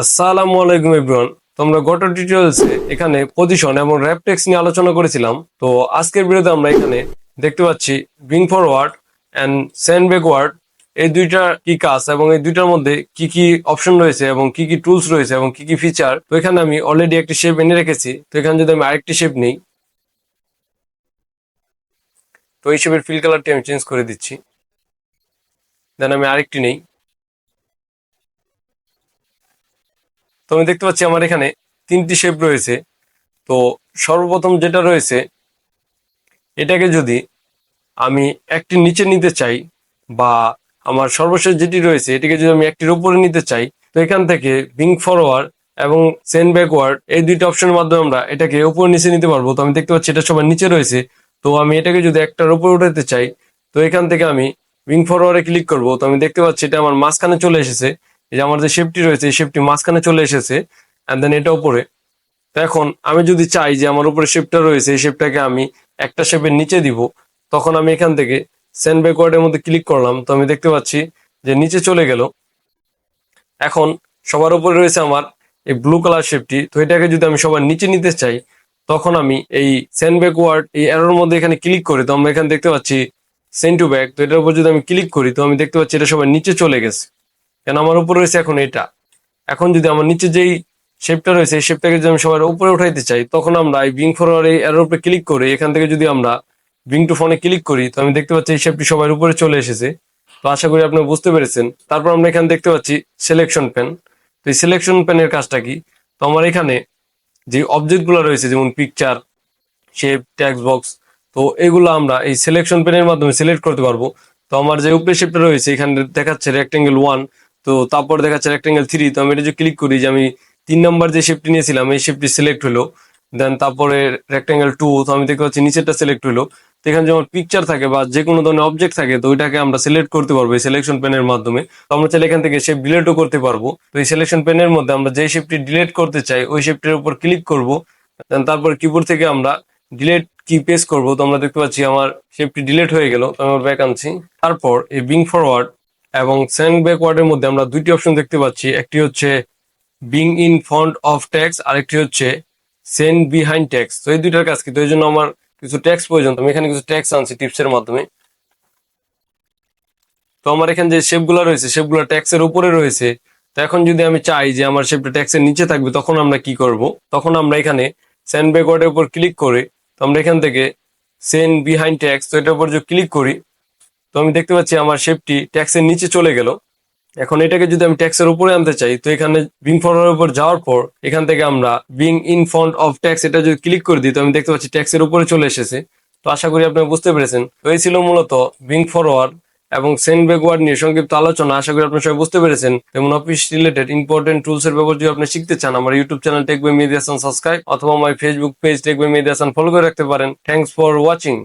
আসসালামু আলাইকুম এভরিওয়ান তোমরা গত টিউটোরিয়ালসে এখানে পজিশন এবং র্যাপটেক্স নিয়ে আলোচনা করেছিলাম। তো আজকের ভিডিওতে আমরা এখানে দেখতে পাচ্ছি bring forward and send backward এই দুইটা কি কাজ এবং এই দুইটার মধ্যে কি কি অপশন রয়েছে এবং কি কি টুলস রয়েছে এবং কি কি ফিচার তো এখানে আমি অলরেডি একটি শেপ এনে রেখেছি। তো এখানে যদি আমি আরেকটি শেপ নিই, তো এই শেপের ফিল কালারটি আমি চেঞ্জ করে দিচ্ছি। দেন আমি আরেকটি নেই। তো আমি দেখতে পাচ্ছি আমার এখানে তিনটি শেপ রয়েছে। তো সর্বপ্রথম যেটা রয়েছে, এটাকে যদি আমি একটি নিচে নিতে চাই বা আমার সর্বশেষ যেটি রয়েছে, এটিকে যদি আমি একটির উপরে নিতে চাই, তো এখান থেকে বিং ফরওয়ার্ড এবং সেন্ড ব্যাকওয়ার্ড এই দুইটা অপশনের মাধ্যমে আমরা এটাকে উপর নিচে নিতে পারব। তো আমি দেখতে পাচ্ছি এটা সবার নিচে রয়েছে। তো আমি এটাকে যদি একটার উপরে উঠাতে চাই, তো এখান থেকে আমি উইং ফরওয়ার্ডে ক্লিক করব। তো আমি দেখতে পাচ্ছি এটা আমার মাঝখানে চলে এসেছে। এই যে আমার যে শেপটি রয়েছে, এই শেপটি মাঝখানে চলে এসেছে অ্যান্ড দেন এটা উপরে। তো এখন আমি যদি চাই যে আমার উপরে শেপটা রয়েছে, এই শেপটাকে আমি একটা শেপের নিচে দিব, তখন আমি এখান থেকে সেন্ড ব্যাকওয়ার্ডের মধ্যে ক্লিক করলাম, তো আমি দেখতে পাচ্ছি যে নিচে চলে গেল। এখন সবার উপরে রয়েছে আমার এই ব্লু কালার শেপটি তো এটাকে যদি আমি সবার নিচে নিতে চাই, তখন আমি এই সেন্ড ব্যাকওয়ার্ড এই অ্যারোর মধ্যে এখানে ক্লিক করি, তো আমরা এখানে দেখতে পাচ্ছি সেন্ড টু ব্যাক তো এটার উপর যদি আমি ক্লিক করি, তো আমি দেখতে পাচ্ছি এটা সবার নিচে চলে গেছে। কেন আমার উপরে রয়েছে এখন এটা? এখন যদি আমার নিচে যেই শেপটা রয়েছে, এই শেপটাকে যদি আমি সবার উপরে উঠাইতে চাই, তখন আমরা এই বিং ফরওয়ার্ড এই অ্যারোর উপরে ক্লিক করে, এখান থেকে যদি আমরা বিং টু ফোনে ক্লিক করি, তো আমি দেখতে পাচ্ছি এই শেপটি সবার উপরে চলে এসেছে। তো আশা করি আপনি বুঝতে পেরেছেন। তারপর আমরা এখানে দেখতে পাচ্ছি সিলেকশন পেন তো এই সিলেকশন পেনের কাজটা কি? তো আমার এখানে যে অবজেক্টগুলো রয়েছে, যেমন পিকচার শেপ ট্যাক্স বক্স তো এগুলো আমরা এই সিলেকশন পেনের মাধ্যমে সিলেক্ট করতে পারব। তো আমার যে উপরে শেপটা রয়েছে, এখানে দেখাচ্ছে রেক্টেঙ্গেল ওয়ান তো তারপর দেখাচ্ছে রেক্টেঙ্গেল থ্রি তো আমি এটা যে ক্লিক করি যে আমি তিন নম্বর যে শেপটি নিয়েছিলাম, এই শেপটি সিলেক্ট হলো। দেন তারপরে রেক্টেঙ্গেল টু তো আমি দেখতে পাচ্ছি নিচেরটা সিলেক্ট হলো। তো এখানে যেমন পিকচার থাকে বা যে কোনো ধরনের অবজেক্ট থাকে, তো ওইটাকে আমরা সিলেক্ট করতে পারব এই সিলেকশন পেনের মাধ্যমে। তো আমরা চাইলে এখান থেকে শেপ ডিলেটও করতে পারব। তো এই সিলেকশন পেনের মধ্যে আমরা যে শেপটি ডিলেট করতে চাই, ওই শেপটির উপর ক্লিক করব। দেন তারপর কিবোর্ড থেকে আমরা ডিলেট কি পেস করব। তো আমরা দেখতে পাচ্ছি আমার শেপটি ডিলেট হয়ে গেল, তো আমার ব্যাক আনছি। তারপর এই বিং ফরওয়ার্ড এবং সেন্ড ব্যাকওয়ার্ডের মধ্যে আমরা দুইটি অপশন দেখতে পাচ্ছি। একটি হচ্ছে bring in front of text আরেকটি হচ্ছে সেন্ড বিহাইন্ড ট্যাক্স তো এই দুইটার কাজ কি? তো এই জন্য আমার কিছু ট্যাক্স প্রয়োজন। আমি এখানে কিছু ট্যাক্স আনছি টিপসের মাধ্যমে। তো আমার এখানে যে শেপগুলো রয়েছে শেপগুলো ট্যাক্সের উপরে রয়েছে। তো এখন যদি আমি চাই যে আমার শেপটা ট্যাক্সের নিচে থাকবে, তখন আমরা কি করব? তখন আমরা এখানে সেন্ড ব্যাকওয়ার্ডের উপর ক্লিক করে, তো আমরা এখান থেকে সেন্ড বিহাইন্ড ট্যাক্স তো এটার উপর যদি ক্লিক করি তো আমি দেখতে পাচ্ছি আমার শেপটি ট্যাক্সের নিচে চলে গেল। এখন এটাকে যদি আমি ট্যাক্সের উপরে আনতে চাই, তো এখানে বিং ফরওয়ার্ডের উপর যাওয়ার পর এখান থেকে আমরা bring in front of text এটা যদি ক্লিক করে দিই, তো আমি দেখতে পাচ্ছি ট্যাক্সের উপরে চলে এসেছে। তো আশা করি আপনারা বুঝতে পেরেছেন। তো এই ছিল মূলত বিং ফরওয়ার্ড এবং সেন্ড ব্যাকওয়ার্ড নিয়ে সংক্ষিপ্ত আলোচনা। আশা করি আপনারা সবাই বুঝতে পেরেছেন। যেমন অফিস রিলেটেড ইম্পর্টেন্ট টুলস এর ব্যবহার যদি আপনি শিখতে চান, আমার YouTube channel tech by Mediasan subscribe অথবা আমার Facebook page tech by Mediasan follow করে রাখতে পারেন। Thanks for watching